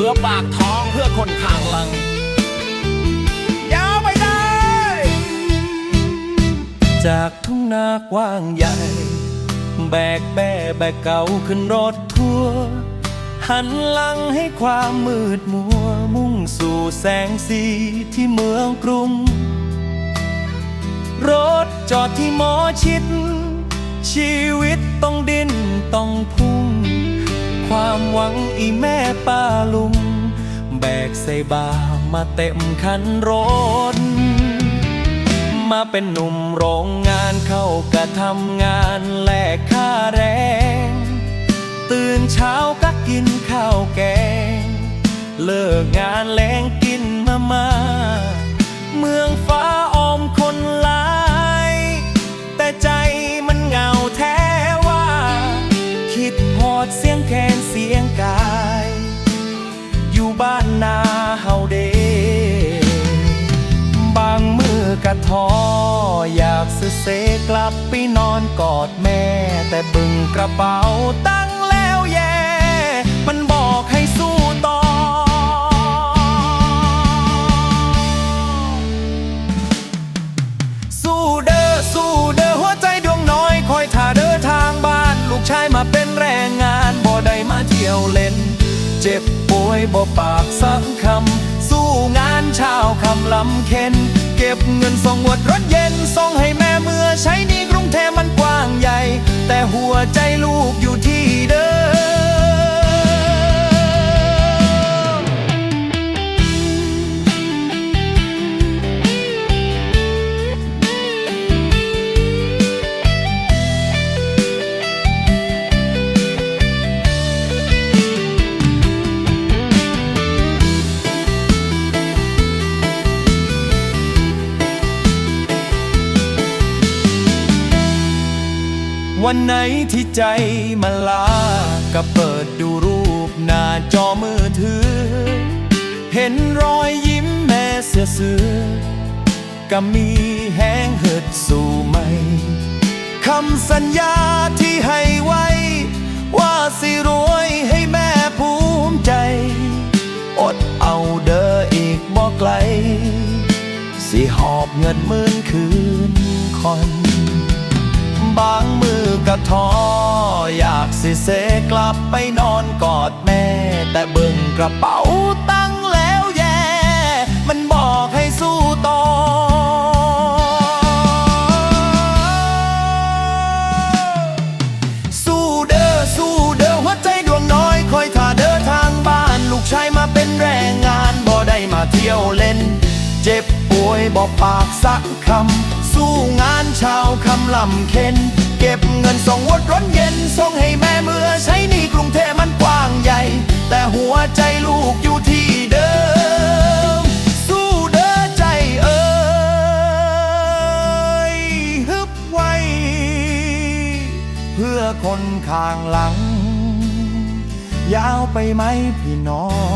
พื่อปากท้องเพื่อคนข้างหลัง ยาวไปได้ จากทุ่งนากว้างใหญ่ แบกแบ่แบกเก่าขึ้นรถทัวร์หันหลังให้ความมืดมัว มุ่งสู่แสงสีที่เมืองกรุง รถจอดที่หมอชิด ชีวิตต้องดิ้นต้องพุ่ง ความหวังอีแม่ป้าลุงแบก ใส่บามาเต็มคันรถ มาเป็นหนุ่มโรงงานเข้ากะทำงานแลกค่าแรง ตื่นเช้าก็กินข้าวแกง เลิกงานแรงกินมามา เมืองฟ้าออมคนลา เซกลับไปนอนกอดแม่ แต่บึงกระเป๋าตั้งแล้วแย่ มันบอกให้สู้ต่อ สู้เด้อสู้เด้อหัวใจดวงน้อย คอยท่าเด้อทางบ้าน ลูกชายมาเป็นแรงงานบ่ได้มาเที่ยวเล่น เจ็บป่วยบ่ปากสักคำสู้งาน ชาวคำลำเค็นเก็บเงินส่งวดรถเย็นส่งให้แม่เมื่อใช้นี่กรุงเทพมันกว้างใหญ่ แต่หัวใจลูก วันไหนที่ใจมันลาก็เปิดดูรูปหน้าจอมือถือ เห็นรอยยิ้มแม่เสือเสือก็มีแห้งเหิดสู่ใหม่คำสัญญาที่ให้ไว้ ว่าสิรวยให้แม่ภูมิใจ อดเอาเด้ออีกบ่ไกล สิหอบเงินหมื่นคืนคอนบาง มือกะท้ออยากสิเซกลับไปนอนกอดแม่ แต่เบิ่งกระเป๋าตั้งแล้วแย่ มันบอกให้สู้ต่อ สู้เด้อสู้เด้อหัวใจดวงน้อยคอยท่าเด้อทางบ้าน ลูกชายมาเป็นแรงงานบ่ได้มาเที่ยวเล่น เจ็บป่วยบ่ปากสักคำ สู้งานช้าคำลำเค็น เก็บเงินส่งวดร้อนเย็นส่งให้แม่เมื่อใช้นี่กรุงเทพมันกว้างใหญ่ แต่หัวใจลูกอยู่ที่เดิม สู้เด้อใจเอ้ยฮึบไว้ เพื่อคนข้างหลัง ยาวไปไหมพี่น้อง